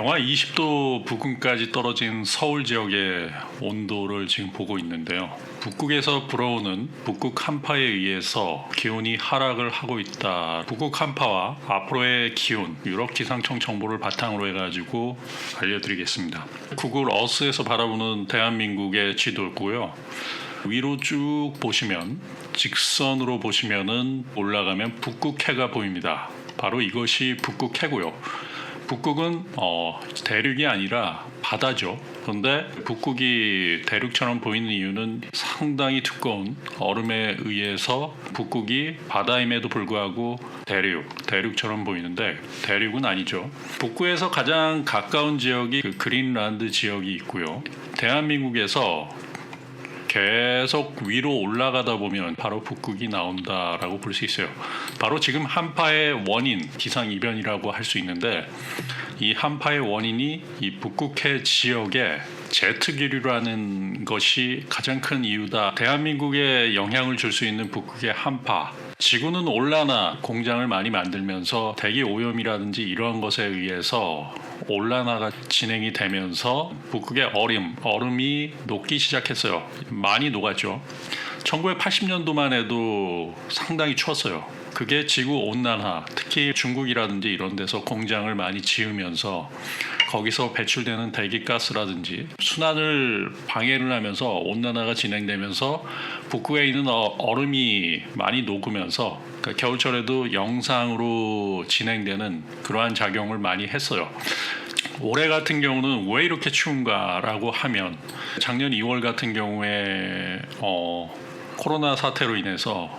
영하 20도 부근까지 떨어진 서울 지역의 온도를 지금 보고 있는데요. 북극에서 불어오는 북극 한파에 의해서 기온이 하락을 하고 있다. 북극 한파와 앞으로의 기온, 유럽 기상청 정보를 바탕으로 해가지고 알려드리겠습니다. 구글 어스에서 바라보는 대한민국의 지도고요. 위로 쭉 보시면 직선으로 보시면은 올라가면 북극해가 보입니다. 바로 이것이 북극해고요. 북극은 어, 대륙이 아니라 바다죠. 그런데 북극이 대륙처럼 보이는 이유는 상당히 두꺼운 얼음에 의해서 북극이 바다임에도 불구하고 대륙, 대륙처럼 보이는데 대륙은 아니죠. 북극에서 가장 가까운 지역이 그 그린란드 지역이 있고요. 대한민국에서 계속 위로 올라가다 보면 바로 북극이 나온다라고 볼 수 있어요. 바로 지금 한파의 원인, 기상 이변이라고 할 수 있는데 이 한파의 원인이 이 북극해 지역에 제트 기류라는 것이 가장 큰 이유다. 대한민국에 영향을 줄 수 있는 북극의 한파. 지구는 온난화 공장을 많이 만들면서 대기 오염이라든지 이러한 것에 의해서 온난화가 진행이 되면서 북극의 얼음, 얼음이 녹기 시작했어요. 많이 녹았죠. 1980년도만 해도 상당히 추웠어요. 그게 지구 온난화, 특히 중국이라든지 이런 데서 공장을 많이 지으면서 거기서 배출되는 대기가스라든지 순환을 방해를 하면서 온난화가 진행되면서 북극에 있는 어- 얼음이 많이 녹으면서 그러니까 겨울철에도 영상으로 진행되는 그러한 작용을 많이 했어요. 올해 같은 경우는 왜 이렇게 추운가라고 하면 작년 2월 같은 경우에 어, 코로나 사태로 인해서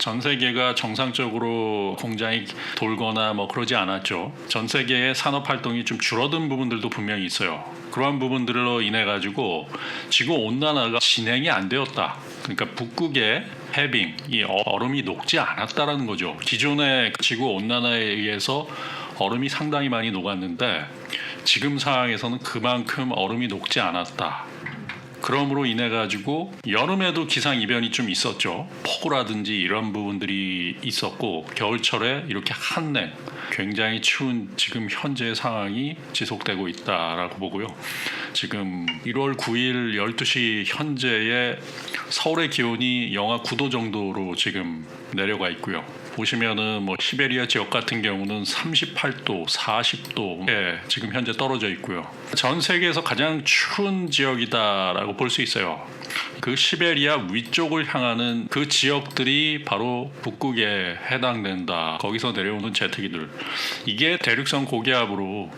전 세계가 정상적으로 공장이 돌거나 뭐 그러지 않았죠. 전 세계의 산업 활동이 좀 줄어든 부분들도 분명히 있어요. 그러한 부분들로 인해 가지고 지구 온난화가 진행이 안 되었다. 그러니까 북극의 해빙, 이 얼음이 녹지 않았다라는 거죠. 기존의 지구 온난화에 의해서 얼음이 상당히 많이 녹았는데 지금 상황에서는 그만큼 얼음이 녹지 않았다. 그러므로 인해 가지고 여름에도 기상 이변이 좀 있었죠. 폭우라든지 이런 부분들이 있었고 겨울철에 이렇게 한냉 굉장히 추운 지금 현재 상황이 지속되고 있다라고 보고요. 지금 1월 9일 12시 현재의 서울의 기온이 영하 9도 정도로 지금 내려가 있고요. 보시면은 뭐 시베리아 지역 같은 경우는 38도, 40도에 지금 현재 떨어져 있고요. 전 세계에서 가장 추운 지역이다라고 볼 수 있어요. 그 시베리아 위쪽을 향하는 그 지역들이 바로 북극에 해당된다. 거기서 내려오는 제트기들. 이게 대륙성 고기압으로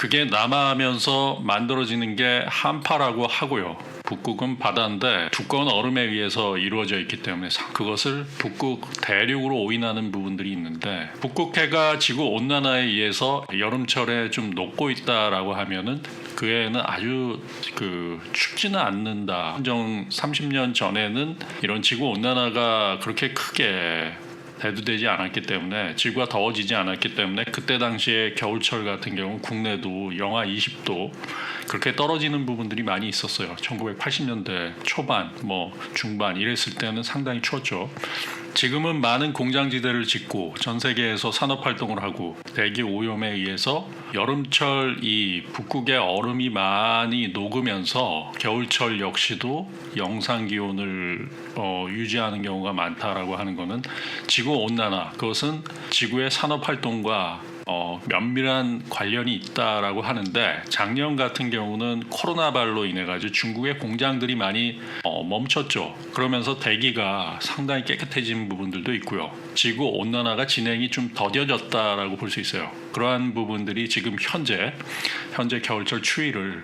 그게 남하하면서 만들어지는 게 한파라고 하고요. 북극은 바다인데 두꺼운 얼음에 의해서 이루어져 있기 때문에 사- 그것을 북극 대륙으로 오인하는 부분들이 있는데 북극해가 지구 온난화에 의해서 여름철에 좀 녹고 있다라고 하면은 그에는 아주 그 춥지는 않는다. 한정 30년 전에는 이런 지구 온난화가 그렇게 크게 대두되지 않았기 때문에 지구가 더워지지 않았기 때문에 그때 당시에 겨울철 같은 경우 국내도 영하 20도 그렇게 떨어지는 부분들이 많이 있었어요. 1980년대 초반 뭐 중반 이랬을 때는 상당히 추웠죠. 지금은 많은 공장지대를 짓고 전 세계에서 산업 활동을 하고 대기 오염에 의해서 여름철 이 북극의 얼음이 많이 녹으면서 겨울철 역시도 영상 기온을 어, 유지하는 경우가 많다라고 하는 것은 지구 온난화 그것은 지구의 산업 활동과 어, 면밀한 관련이 있다라고 하는데 작년 같은 경우는 코로나 발로 인해 가지고 중국의 공장들이 많이 어, 멈췄죠. 그러면서 대기가 상당히 깨끗해진 부분들도 있고요. 지구 온난화가 진행이 좀 더뎌졌다라고 볼 수 있어요. 그러한 부분들이 지금 현재 현재 겨울철 추위를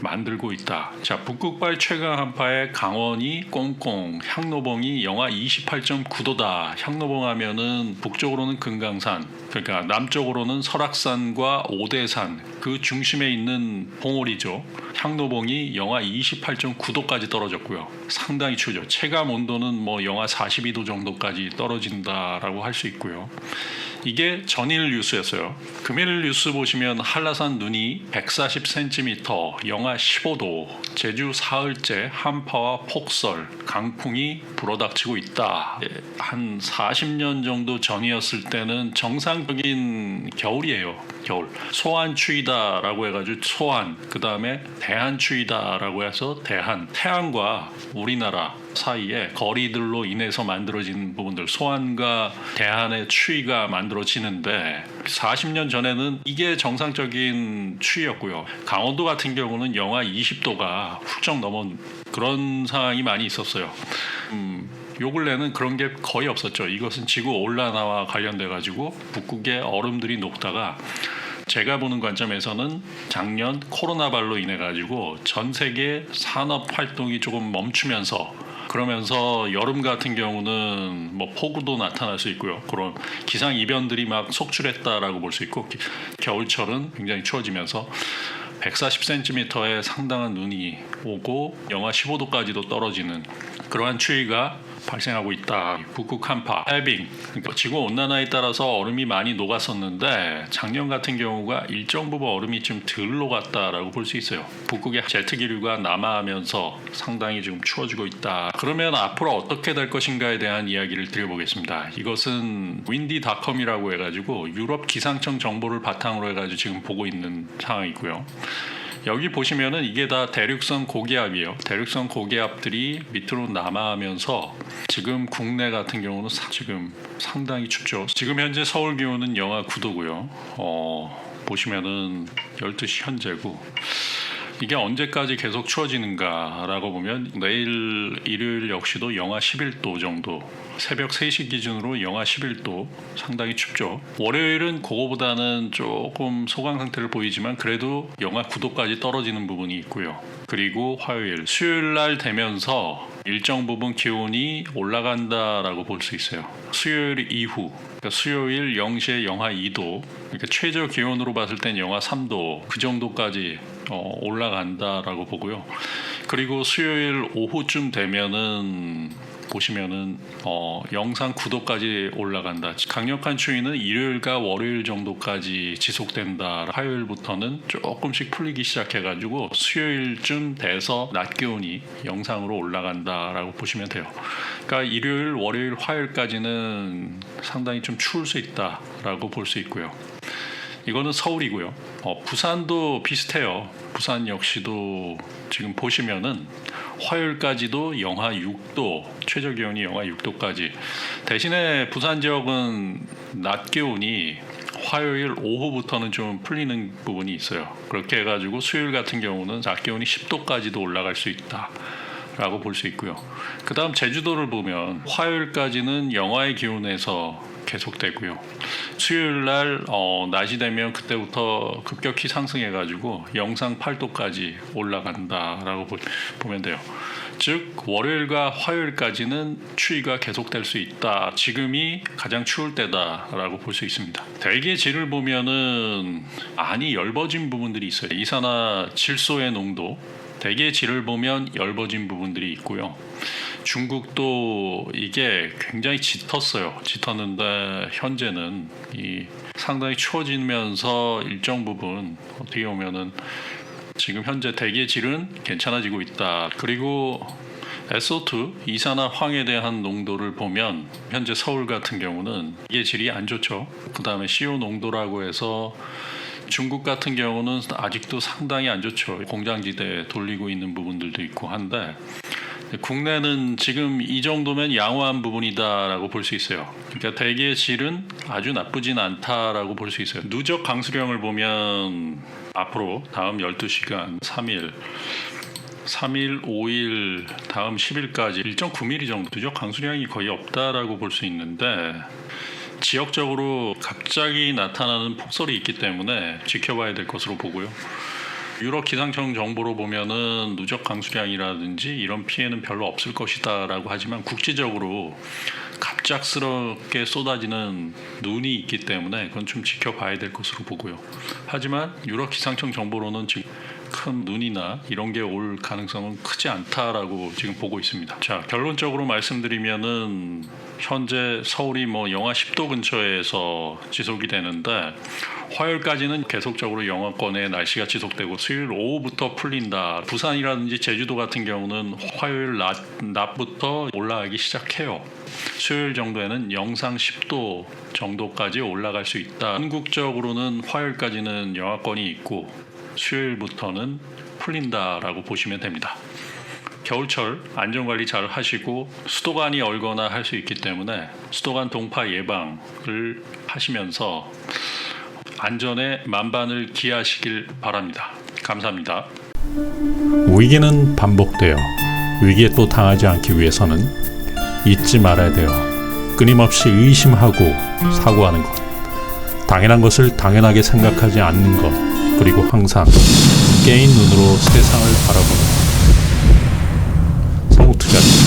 만들고 있다. 자, 북극발 최강 한파의 강원이 꽁꽁, 향로봉이 영하 28.9도다. 향로봉 하면은 북쪽으로는 금강산, 그러니까 남쪽으로는 설악산과 오대산 그 중심에 있는 봉우리죠. 향로봉이 영하 28.9도까지 떨어졌고요. 상당히 추죠. 체감 온도는 뭐 영하 42도 정도까지 떨어진다라고 할 수 있고요. 이게 전일 뉴스였어요. 금일 뉴스 보시면 한라산 눈이 140cm, 영하 15도, 제주 사흘째 한파와 폭설, 강풍이 불어닥치고 있다. 예, 한 40년 정도 전이었을 때는 정상적인 겨울이에요. 겨울. 소환 추위다 추위다라고 해가지고 소한 그 다음에 대한 추위다라고 해서 대한 태양과 우리나라 사이에 거리들로 인해서 만들어진 부분들 소한과 대한의 추위가 만들어지는데 40년 전에는 이게 정상적인 추위였고요. 강원도 같은 경우는 영하 20도가 훌쩍 넘은 그런 상황이 많이 있었어요. 음, 요 근래는 그런 게 거의 없었죠. 이것은 지구 온난화와 관련돼 가지고 북극의 얼음들이 녹다가 제가 보는 관점에서는 작년 코로나 발로 인해 가지고 전 세계 산업 활동이 조금 멈추면서 그러면서 여름 같은 경우는 뭐 폭우도 나타날 수 있고요. 그런 기상 이변들이 막 속출했다라고 볼 수 있고 기- 겨울철은 굉장히 추워지면서 140cm의 상당한 눈이 오고 영하 15도까지도 떨어지는 그러한 추위가 발생하고 있다. 북극 한파, 해빙, 그러니까 지구 온난화에 따라서 얼음이 많이 녹았었는데 작년 같은 경우가 일정 부분 얼음이 좀 덜 녹았다라고 볼 수 있어요. 북극의 제트 기류가 남하하면서 상당히 지금 추워지고 있다. 그러면 앞으로 어떻게 될 것인가에 대한 이야기를 드려보겠습니다. 이것은 윈디닷컴이라고 해가지고 유럽 기상청 정보를 바탕으로 해가지고 지금 보고 있는 상황이고요. 여기 보시면은 이게 다 대륙성 고기압이에요. 대륙성 고기압들이 밑으로 남하하면서 지금 국내 같은 경우는 사- 지금 상당히 춥죠. 지금 현재 서울 기온은 영하 9도고요. 어, 보시면은 12시 현재고 이게 언제까지 계속 추워지는가라고 보면 내일 일요일 역시도 영하 11도 정도 새벽 3시 기준으로 영하 11도 상당히 춥죠. 월요일은 그거보다는 조금 소강 상태를 보이지만 그래도 영하 9도까지 떨어지는 부분이 있고요. 그리고 화요일 수요일 날 되면서 일정 부분 기온이 올라간다라고 볼 수 있어요 수요일 이후 그러니까 수요일 0시에 영하 2도 그러니까 최저 기온으로 봤을 땐 영하 3도 그 정도까지 어, 올라간다라고 보고요. 그리고 수요일 오후쯤 되면은 보시면은 어, 영상 9도까지 올라간다. 강력한 추위는 일요일과 월요일 정도까지 지속된다. 화요일부터는 조금씩 풀리기 시작해가지고 수요일쯤 돼서 낮 기온이 영상으로 올라간다라고 보시면 돼요. 그러니까 일요일, 월요일, 화요일까지는 상당히 좀 추울 수 있다라고 볼 수 있고요. 이거는 서울이고요. 어, 부산도 비슷해요. 부산 역시도 지금 보시면은 화요일까지도 영하 6도, 최저 기온이 영하 6도까지. 대신에 부산 지역은 낮 기온이 화요일 오후부터는 좀 풀리는 부분이 있어요. 그렇게 해가지고 수요일 같은 경우는 낮 기온이 10도까지도 올라갈 수 있다. 라고 볼 수 있고요. 그 다음 제주도를 보면 화요일까지는 영하의 기온에서 계속되고요. 수요일 날 어, 낮이 되면 그때부터 급격히 상승해가지고 영상 8도까지 올라간다라고 보, 보면 돼요. 즉 월요일과 화요일까지는 추위가 계속될 수 있다. 지금이 가장 추울 때다라고 볼 수 있습니다. 대기의 질을 보면은 많이 엷어진 부분들이 있어요. 이산화 질소의 농도 대기의 질을 보면 엷어진 부분들이 있고요. 중국도 이게 굉장히 짙었어요. 짙었는데 현재는 이 상당히 추워지면서 일정 부분 어떻게 보면은 지금 현재 대기의 질은 괜찮아지고 있다. 그리고 SO2 이산화 황에 대한 농도를 보면 현재 서울 같은 경우는 이게 질이 안 좋죠. 그 다음에 CO 농도라고 해서 중국 같은 경우는 아직도 상당히 안 좋죠. 공장지대 돌리고 있는 부분들도 있고 한데 국내는 지금 이 정도면 양호한 부분이다라고 볼 수 있어요. 그러니까 대기의 질은 아주 나쁘진 않다라고 볼 수 있어요. 누적 강수량을 보면 앞으로 다음 12시간 3일 3일, 5일, 다음 10일까지 1.9mm 정도 누적 강수량이 거의 없다라고 볼 수 있는데 지역적으로 갑자기 나타나는 폭설이 있기 때문에 지켜봐야 될 것으로 보고요. 유럽 기상청 정보로 보면은 누적 강수량이라든지 이런 피해는 별로 없을 것이다라고 하지만 국지적으로 갑작스럽게 쏟아지는 눈이 있기 때문에 그건 좀 지켜봐야 될 것으로 보고요. 하지만 유럽 기상청 정보로는 지금 큰 눈이나 이런 게 올 가능성은 크지 않다라고 지금 보고 있습니다. 자 결론적으로 말씀드리면은 현재 서울이 뭐 영하 10도 근처에서 지속이 되는데 화요일까지는 계속적으로 영하권의 날씨가 지속되고 수요일 오후부터 풀린다. 부산이라든지 제주도 같은 경우는 화요일 낮, 낮부터 올라가기 시작해요. 수요일 정도에는 영상 10도 정도까지 올라갈 수 있다. 한국적으로는 화요일까지는 영하권이 있고 수요일부터는 풀린다라고 보시면 됩니다. 겨울철 안전관리 잘 하시고 수도관이 얼거나 할 수 있기 때문에 수도관 동파 예방을 하시면서 안전에 만반을 기하시길 바랍니다. 감사합니다. 위기는 반복되어 위기에 또 당하지 않기 위해서는 잊지 말아야 돼요. 끊임없이 의심하고 사고하는 것. 당연한 것을 당연하게 생각하지 않는 것. 그리고 항상 깨인 눈으로 세상을 바라보는 것. Good.